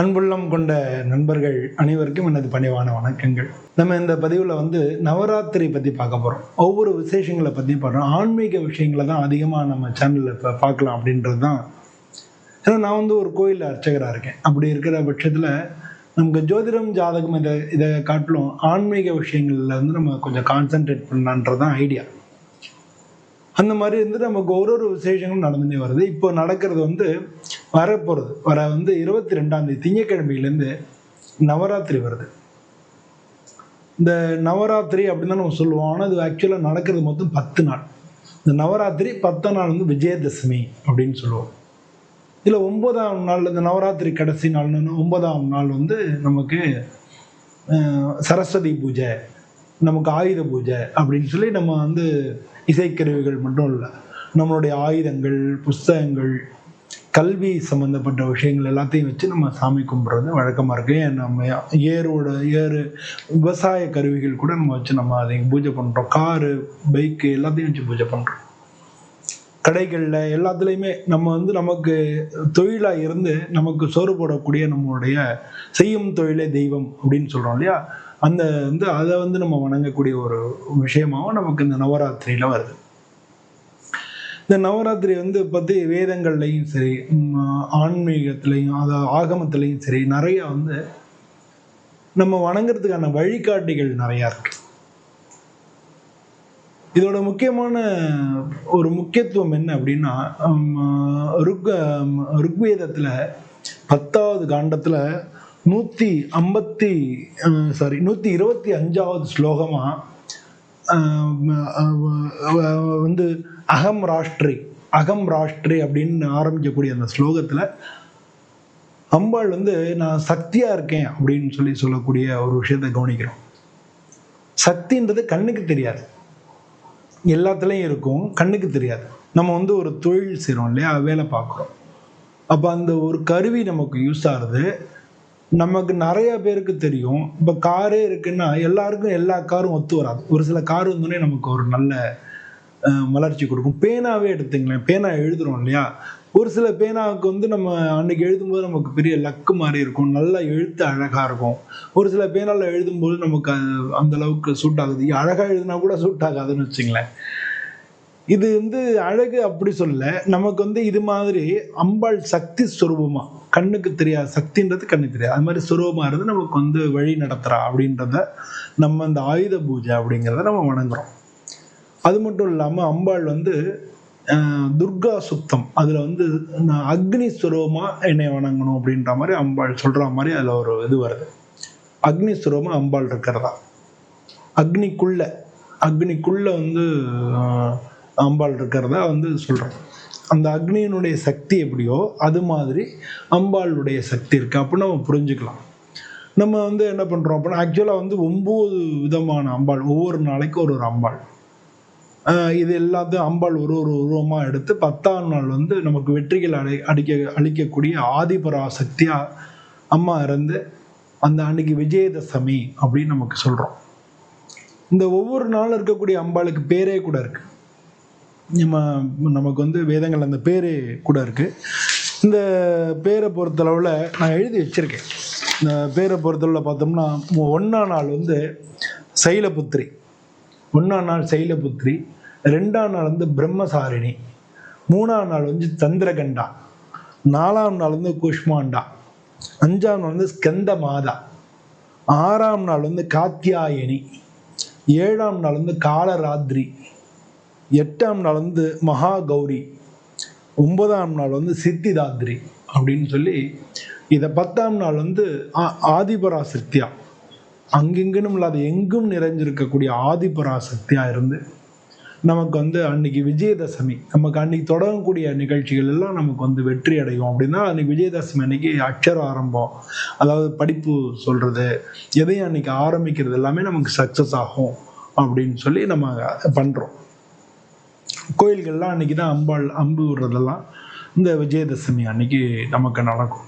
அன்புள்ளம் கொண்ட நண்பர்கள் அனைவருக்கும் எனது பணிவான வணக்கங்கள். நம்ம இந்த பதிவில் வந்து நவராத்திரி பற்றி பார்க்க போகிறோம் ஒவ்வொரு விசேஷங்களை பற்றி பார்க்குறோம். ஆன்மீக விஷயங்களை தான் அதிகமாக நம்ம சேனலில் இப்போ பார்க்கலாம் அப்படின்றது தான். ஏன்னா நான் வந்து ஒரு கோயில் அர்ச்சகராக இருக்கேன். அப்படி இருக்கிற பட்சத்தில் நமக்கு ஜோதிடம் ஜாதகம் இதை இதை காட்டிலும் ஆன்மீக விஷயங்களில் வந்து நம்ம கொஞ்சம் கான்சென்ட்ரேட் பண்ணலான்றது தான் ஐடியா அந்த மாதிரி வந்து நமக்கு ஒரு ஒரு விசேஷங்களும் நடந்துகிட்டே வருது. இப்போ நடக்கிறது வந்து வரப்போகிறது வர வந்து இருபத்தி ரெண்டாம் தேதி திங்கக்கிழமையிலேருந்து நவராத்திரி வருது. இந்த நவராத்திரி அப்படின்னு தான் நம்ம சொல்லுவோம். ஆனால் அது ஆக்சுவலாக நடக்கிறது மொத்தம் பத்து நாள். இந்த நவராத்திரி பத்தாம் நாள் வந்து விஜயதசமி அப்படின்னு சொல்லுவோம். இதில் ஒன்பதாம் நாள் இந்த நவராத்திரி கடைசி நாள்னு ஒன்பதாம் நாள் வந்து நமக்கு சரஸ்வதி பூஜை நமக்கு ஆயுத பூஜை அப்படின்னு சொல்லி நம்ம வந்து இசைக்கருவிகள் மட்டும் இல்லை நம்மளுடைய ஆயுதங்கள் புஸ்தகங்கள் கல்வி சம்மந்தப்பட்ட விஷயங்கள் எல்லாத்தையும் வச்சு நம்ம சாமி கும்பிட்றது வழக்கமாக இருக்கு. நம்ம ஏரோட ஏறு விவசாய கருவிகள் கூட நம்ம வச்சு நம்ம அதை பூஜை பண்ணுறோம் காரு பைக்கு எல்லாத்தையும் வச்சு பூஜை பண்ணுறோம் கடைகளில் எல்லாத்துலேயுமே நம்ம வந்து நமக்கு தொழிலாக இருந்து நமக்கு சோறு போடக்கூடிய நம்மளுடைய செய்யும் தொழிலே தெய்வம் அப்படின்னு சொல்கிறோம் இல்லையா? அந்த வந்து அதை வந்து நம்ம வணங்கக்கூடிய ஒரு விஷயமாகவும் நமக்கு இந்த நவராத்திரியில் வருது. இந்த நவராத்திரி வந்து பற்றி வேதங்கள்லையும் சரி ம், ஆன்மீகத்துலேயும் அதாவது ஆகமத்துலேயும் சரி நிறையா வந்து நம்ம வணங்குறதுக்கான வழிகாட்டிகள் நிறையா இருக்கு. இதோட முக்கியமான ஒரு முக்கியத்துவம் என்ன அப்படின்னா ஹம், ருக் ருக்வேதத்தில் பத்தாவது காண்டத்தில் நூற்றி ஐம்பத்தி சாரி நூற்றி இருபத்தி அஞ்சாவது ஸ்லோகமாக வந்து அகம் ராஷ்ட்ரி அகம் ராஷ்ட்ரி அப்படின்னு ஆரம்பிக்கக்கூடிய அந்த ஸ்லோகத்தில் அம்பாள் வந்து நான் சக்தியாக இருக்கேன் அப்படின்னு சொல்லி சொல்லக்கூடிய ஒரு விஷயத்தை கவனிக்கிறோம். சக்தின்றது கண்ணுக்கு தெரியாது. எல்லாத்துலேயும் இருக்கும் கண்ணுக்கு தெரியாது. நம்ம வந்து ஒரு தொழில் செய்கிறோம் இல்லையா வேலை பார்க்குறோம். அப்போ அந்த ஒரு கருவி நமக்கு யூஸ் ஆகுது. நமக்கு நிறைய பேருக்கு தெரியும். இப்போ காரே இருக்குன்னா எல்லாருக்கும் எல்லா காரும் ஒத்து வராது. ஒரு சில கார் வந்தோடனே நமக்கு ஒரு நல்ல வளர்ச்சி கொடுக்கும். பேனாவே எடுத்துங்களேன். பேனா எழுதுறோம் இல்லையா? ஒரு சில பேனாவுக்கு வந்து நம்ம அன்னைக்கு எழுதும்போது நமக்கு பெரிய லக்கு மாதிரி இருக்கும். நல்லா எழுத்து அழகாக இருக்கும். ஒரு சில பேனால எழுதும்போது நமக்கு அது அந்த அளவுக்கு சூட் ஆகுது. அழகாக எழுதுனா கூட சூட் ஆகாதுன்னு வச்சுங்களேன். இது வந்து அழகு அப்படி சொல்ல நமக்கு வந்து இது மாதிரி அம்பாள் சக்தி ஸ்வரூபமாக கண்ணுக்கு தெரியாது சக்தின்றது கண்ணுக்கு தெரியாது. அது மாதிரி சுரூபமாக இருந்து நமக்கு வந்து வழி நடத்துகிறா அப்படின்றத நம்ம இந்த ஆயுத பூஜை அப்படிங்கிறத நம்ம வணங்குறோம். அது மட்டும் இல்லாமல் அம்பாள் வந்து துர்கா சுத்தம். அதில் வந்து நான் அக்னி சுரூபமாக என்னை வணங்கணும் அப்படின்ற மாதிரி அம்பாள் சொல்கிற மாதிரி அதில் ஒரு இது வருது. அக்னி சுரூபமாக அம்பாள் இருக்கிறதா? அக்னிக்குள்ள அக்னிக்குள்ள வந்து அம்பாள் இருக்கிறதா வந்து சொல்கிறோம் அந்த அக்னியினுடைய சக்தி எப்படியோ அது மாதிரி அம்பாளுடைய சக்தி இருக்குது அப்படின்னு நம்ம புரிஞ்சுக்கலாம். நம்ம வந்து என்ன பண்ணுறோம் அப்படின்னா ஆக்சுவலாக வந்து ஒம்பது விதமான அம்பாள். ஒவ்வொரு நாளைக்கு ஒரு ஒரு அம்பாள். இது எல்லாத்தையும் அம்பாள் ஒரு ஒரு உருவமாக எடுத்து பத்தாம் நாள் வந்து நமக்கு வெற்றிகள் அடை அடிக்க அளிக்கக்கூடிய ஆதிபராசக்தியாக அம்மா இருந்து அந்த அன்னைக்கு விஜயதசமி அப்படின்னு நமக்கு சொல்கிறோம் இந்த ஒவ்வொரு நாளும் இருக்கக்கூடிய அம்பாளுக்கு பேரே கூட இருக்குது நம்ம நமக்கு வந்து வேதங்கள் அந்த பேர் கூட இருக்கு. இந்த பேரை பொறுத்தளவில் நான் எழுதி வச்சிருக்கேன். இந்த பேரை பொறுத்தளவில் பார்த்தோம்னா ஒன்றாம் நாள் வந்து சைலபுத்திரி. ஒன்றாம் நாள் சைலபுத்திரி ரெண்டாம் நாள் வந்து பிரம்மசாரிணி மூணாம் நாள் வந்து சந்திரகண்டா நாலாம் நாள் வந்து குஷ்மாண்டா அஞ்சாம் நாள் வந்து ஸ்கந்த மாதா ஆறாம் நாள் வந்து காத்தியாயனி ஏழாம் நாள் வந்து காலராத்திரி எட்டாம் நாள் வந்து மகா கௌரி ஒன்பதாம் நாள் வந்து சித்திதாத்ரி அப்படின்னு சொல்லி இதை பத்தாம் நாள் வந்து ஆ- ஆதிபராசக்தியா அங்கெங்கனும் இல்லாத எங்கும் நிறைஞ்சிருக்கக்கூடிய ஆதிபராசக்தியா இருந்து நமக்கு வந்து அன்னைக்கு விஜயதசமி நமக்கு அன்னைக்கு தொடங்கக்கூடிய நிகழ்ச்சிகள் எல்லாம் நமக்கு வந்து வெற்றி அடையும். அப்படின்னா அன்னைக்கு விஜயதசமி அன்னைக்கு அக்ஷர ஆரம்பம். அதாவது படிப்பு சொல்றது எதையும் அன்னைக்கு ஆரம்பிக்கிறது எல்லாமே நமக்கு சக்ஸஸ் ஆகும் அப்படின்னு சொல்லி நம்ம பண்றோம். கோயில்கள்லாம் அன்னைக்கு தான் அம்பாள் அம்பு விடுறதெல்லாம் இந்த விஜயதசமி அன்னைக்கு நமக்கு நடக்கும்.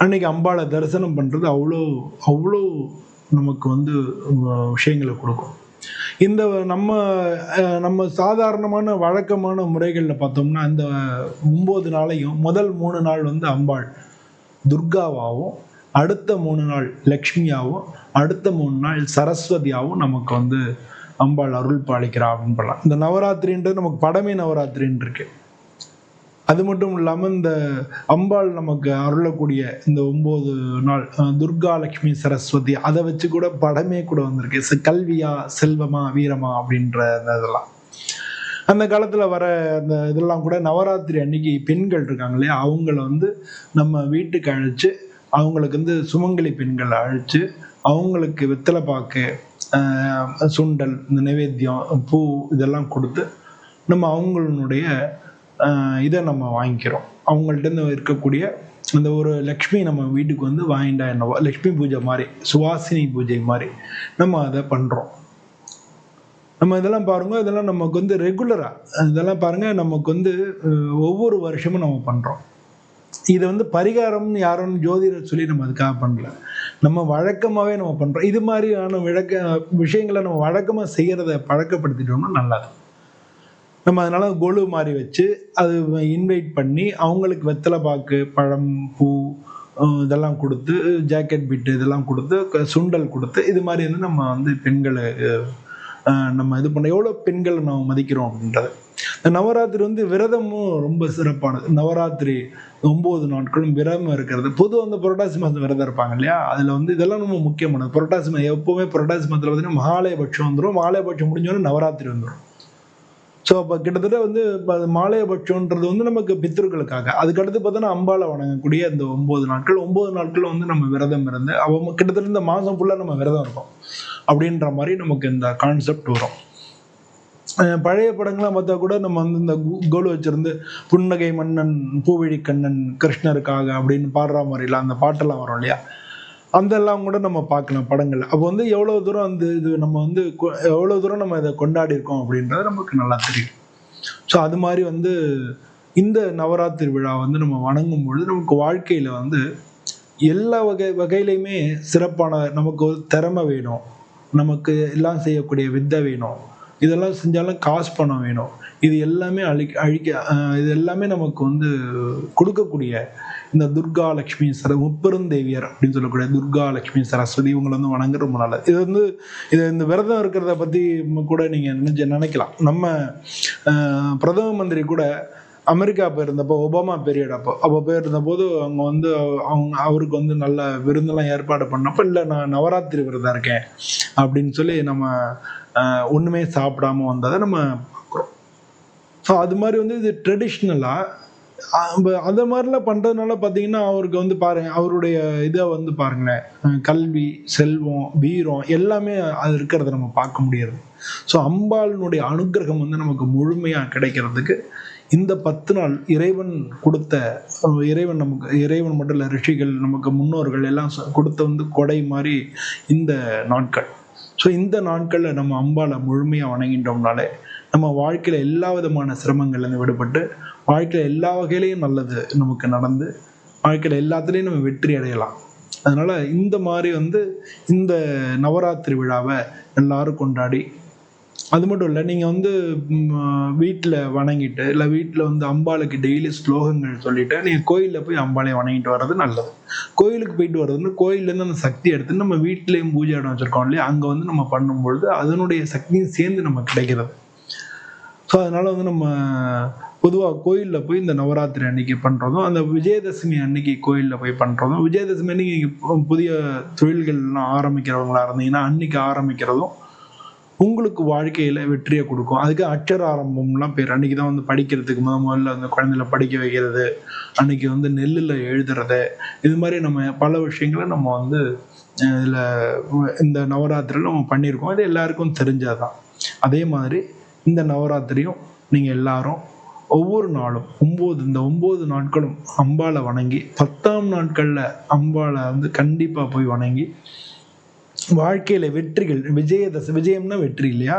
அன்னைக்கு அம்பாளை தரிசனம் பண்ணுறது அவ்வளோ அவ்வளோ நமக்கு வந்து விஷயங்களை கொடுக்கும். இந்த நம்ம நம்ம சாதாரணமான வழக்கமான முறைகளில் பார்த்தோம்னா இந்த ஒம்பது நாளையும் முதல் மூணு நாள் வந்து அம்பாள் துர்காவாகவும் அடுத்த மூணு நாள் லக்ஷ்மியாகவும் அடுத்த மூணு நாள் சரஸ்வதியாகவும் நமக்கு வந்து அம்பாள் அருள் பாலிக்கிறா அப்படின்னு பண்ணலாம் இந்த நவராத்திரின்றது நமக்கு படமே நவராத்திரின்னு இருக்கு அது மட்டும் இல்லாமல் இந்த அம்பாள் நமக்கு அருளக்கூடிய இந்த ஒம்பது நாள் துர்கா லட்சுமி சரஸ்வதி அதை வச்சு கூட படமே கூட வந்திருக்கு. கல்வியா செல்வமா வீரமா அப்படின்ற அந்த இதெல்லாம். அந்த காலத்தில் வர அந்த இதெல்லாம் கூட நவராத்திரி அன்னைக்கு பெண்கள் இருக்காங்க இல்லையா? அவங்கள வந்து நம்ம வீட்டுக்கு அழைச்சி அவங்களுக்கு வந்து சுமங்கலி பெண்களை அழைச்சி அவங்களுக்கு வெத்தலை பாக்கு சுண்டல் இந்த நைவேத்தியம் பூ இதெல்லாம் கொடுத்து நம்ம அவங்களுடைய இதை நம்ம வாங்கிக்கிறோம். அவங்கள்ட்ட இருந்து இருக்கக்கூடிய அந்த ஒரு லக்ஷ்மி நம்ம வீட்டுக்கு வந்து வாங்கிட்டா என்னவோ லக்ஷ்மி பூஜை மாதிரி சுவாசினி பூஜை மாதிரி நம்ம அதை பண்ணுறோம் நம்ம இதெல்லாம் பாருங்க இதெல்லாம் நமக்கு வந்து ரெகுலராக இதெல்லாம் பாருங்க நமக்கு வந்து ஒவ்வொரு வருஷமும் நம்ம பண்ணுறோம் இதை வந்து பரிகாரம்னு யாரும் ஜோதிடர் சொல்லி நம்ம அதுக்காக பண்ணல. நம்ம வழக்கமாகவே நம்ம பண்ணுறோம் இது மாதிரியான விளக்க விஷயங்களை நம்ம வழக்கமாக செய்கிறத பழக்கப்படுத்திட்டோம்னா நல்லா நம்ம அதனால கொலு மாதிரி வச்சு அது இன்வைட் பண்ணி அவங்களுக்கு வெத்தலை பாக்கு பழம் பூ இதெல்லாம் கொடுத்து ஜாக்கெட் பிட்டு இதெல்லாம் கொடுத்து சுண்டல் கொடுத்து இது மாதிரி வந்து நம்ம வந்து பெண்களை நம்ம இது பண்ண எவ்வளோ பெண்களை நம்ம மதிக்கிறோம் அப்படின்றது. நவராத்திரி வந்து விரதமும் ரொம்ப சிறப்பானது. நவராத்திரி ஒம்பது நாட்களும் விரதம் இருக்கிறது. பொதுவாக வந்து புரட்டாசி மாதம் விரதம் இருப்பாங்க இல்லையா? அதில் வந்து இதெல்லாம் ரொம்ப முக்கியமானது. புரட்டாசி மாதம் எப்போவுமே புரட்டாசி மாதத்தில் பார்த்தீங்கன்னா மகாலயபட்சம் வந்துடும் மகாலயபட்சம் முடிஞ்சோடனே நவராத்திரி வந்துடும் ஸோ அப்போ கிட்டத்தட்ட வந்து இப்போ மாலையபட்சம்ன்றது வந்து நமக்கு பித்ருக்களுக்காக அதுக்கடுத்து பார்த்தோன்னா அம்பாளை வணங்கக்கூடிய அந்த ஒம்பது நாட்கள். ஒம்பது நாட்கள் வந்து நம்ம விரதம் இருந்து அவங்க கிட்டத்தட்ட இந்த மாதம் ஃபுல்லாக நம்ம விரதம் இருக்கோம் அப்படின்ற மாதிரி நமக்கு இந்த கான்செப்ட் வரும். பழைய படங்கள்லாம் பார்த்தா கூட நம்ம வந்து இந்த கு- கோலு வச்சிருந்து புன்னகை மன்னன் பூவிழி கண்ணன் கிருஷ்ணருக்காக அப்படின்னு பாடுற மாதிரிலாம் அந்த பாட்டெல்லாம் வரும் இல்லையா? அதெல்லாம் கூட நம்ம பார்க்கலாம் படங்கள். அப்போ வந்து எவ்வளோ தூரம் அந்த இது நம்ம வந்து கொ- எவ்வளோ தூரம் நம்ம இதை கொண்டாடி இருக்கோம் அப்படின்றது நமக்கு நல்லா தெரியும். ஸோ அது மாதிரி வந்து இந்த நவராத்திரி விழா வந்து நம்ம வணங்கும் பொழுது நமக்கு வாழ்க்கையில் வந்து எல்லா வகை வகையிலையுமே சிறப்பான நமக்கு ஒரு திறமை வேணும். நமக்கு எல்லாம் செய்யக்கூடிய வித்தை வேணும். இதெல்லாம் செஞ்சாலும் காசு பணம் வேணும். இது எல்லாமே அழிக்க அழிக்க இது எல்லாமே நமக்கு வந்து கொடுக்கக்கூடிய இந்த துர்கா லக்ஷ்மி சர முப்பெருந்தேவியர் அப்படின்னு சொல்லக்கூடிய துர்கா லக்ஷ்மி சரஸ்வதி இவங்களை வந்து வணங்குற ரொம்ப நல்லது. இது வந்து இது இந்த விரதம் இருக்கிறத பற்றி கூட நீங்கள் நினைச்சு நினைக்கலாம். நம்ம பிரதம மந்திரி கூட அமெரிக்கா போயிருந்தப்போ ஒபாமா பீரியட் அப்போ. அப்போ போயிருந்த போது அவங்க வந்து அவங்க அவருக்கு வந்து நல்ல விருந்தெல்லாம் ஏற்பாடு பண்ணப்போ இல்லை நான் நவராத்திரி விரதம் இருக்கேன். அப்படின்னு சொல்லி நம்ம ஒன்றுமே சாப்பிடாம வந்ததை நம்ம பார்க்குறோம் ஸோ அது மாதிரி வந்து இது ட்ரெடிஷ்னலாக அந்த மாதிரிலாம் பண்ணுறதுனால பார்த்தீங்கன்னா அவருக்கு வந்து பாருங்க அவருடைய இதை வந்து பாருங்களேன் கல்வி செல்வம் வீரம் எல்லாமே அது இருக்கிறத நம்ம பார்க்க முடியாது. ஸோ அம்பாளினுடைய அனுக்கிரகம் வந்து நமக்கு முழுமையாக கிடைக்கிறதுக்கு இந்த பத்து நாள் இறைவன் கொடுத்த இறைவன் நமக்கு இறைவன் மட்டும் இல்லை ரிஷிகள் நமக்கு முன்னோர்கள் எல்லாம் கொடுத்த வந்து கொடை மாதிரி இந்த நாட்கள். ஸோ இந்த நாட்களில் நம்ம அம்பாளை முழுமையாக வணங்கிட்டோம்னாலே நம்ம வாழ்க்கையில் எல்லா விதமான சிரமங்கள்லேருந்து விடுபட்டு வாழ்க்கையில் எல்லா வகையிலையும் நல்லது நமக்கு நடந்து வாழ்க்கையில் எல்லாத்துலேயும் நம்ம வெற்றி அடையலாம். அதனால் இந்த மாதிரி வந்து இந்த நவராத்திரி விழாவை எல்லாரும் கொண்டாடி அது மட்டும் இல்லை நீங்கள் வந்து வீட்டில் வணங்கிட்டு இல்லை வீட்டில் வந்து அம்பாளுக்கு டெய்லி ஸ்லோகங்கள் சொல்லிவிட்டு நீங்கள் கோயிலில் போய் அம்பாளையை வணங்கிட்டு வர்றது நல்லது. கோயிலுக்கு போயிட்டு வர்றதுன்னு கோயிலேருந்து அந்த சக்தி எடுத்து நம்ம வீட்லேயும் பூஜை இடம் வச்சுருக்கோம் இல்லையா அங்கே வந்து நம்ம பண்ணும்பொழுது அதனுடைய சக்தியும் சேர்ந்து நம்ம கிடைக்கிறது. ஸோ அதனால் வந்து நம்ம பொதுவாக கோயிலில் போய் இந்த நவராத்திரி அன்னைக்கு பண்ணுறதும் அந்த விஜயதசமி அன்னைக்கு கோயிலில் போய் பண்ணுறதும் விஜயதசமி அன்னைக்கு புதிய தொழில்கள்லாம் ஆரம்பிக்கிறவங்களா இருந்தீங்கன்னா அன்னைக்கு ஆரம்பிக்கிறதும் உங்களுக்கு வாழ்க்கையில் வெற்றியை கொடுக்கும். அதுக்கு அச்சர ஆரம்பம்லாம் பேர். அன்னைக்கு தான் வந்து படிக்கிறதுக்கு முத முதல்ல அந்த குழந்தைல படிக்க வைக்கிறது அன்னைக்கு வந்து நெல்லில் எழுதுறது. இது மாதிரி நம்ம பல விஷயங்களை நம்ம வந்து இதில் இந்த நவராத்திரியில் நம்ம பண்ணியிருக்கோம். இது எல்லாருக்கும் தெரிஞ்சாதான். அதே மாதிரி இந்த நவராத்திரியும் நீங்கள் எல்லாரும் ஒவ்வொரு நாளும் ஒம்பது இந்த ஒம்பது நாட்களும் அம்பாவை வணங்கி பத்தாம் நாட்களில் அம்பாளை வந்து கண்டிப்பாக போய் வணங்கி வாழ்க்கையில வெற்றிகள் விஜயதசமி விஜயம்னா வெற்றி இல்லையா?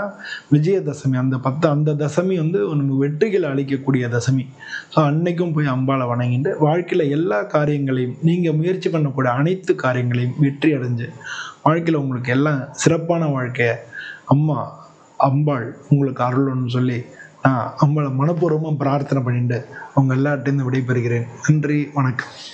விஜயதசமி அந்த பத்து அந்த தசமி வந்து நமக்கு வெற்றிகள் அளிக்கக்கூடிய தசமி. ஸோ அன்னைக்கும் போய் அம்பாளை வணங்கிட்டு வாழ்க்கையில எல்லா காரியங்களையும் நீங்க முயற்சி பண்ணக்கூடிய அனைத்து காரியங்களையும் வெற்றி அடைஞ்சு வாழ்க்கையில உங்களுக்கு எல்லாம் சிறப்பான வாழ்க்கைய அம்மா அம்பாள் உங்களுக்கு அருள்னு சொல்லி நான் அம்பாளை மனப்பூர்வமாக பிரார்த்தனை பண்ணிட்டு உங்கள் எல்லார்ட்டேருந்து விடைபெறுகிறேன். நன்றி வணக்கம்.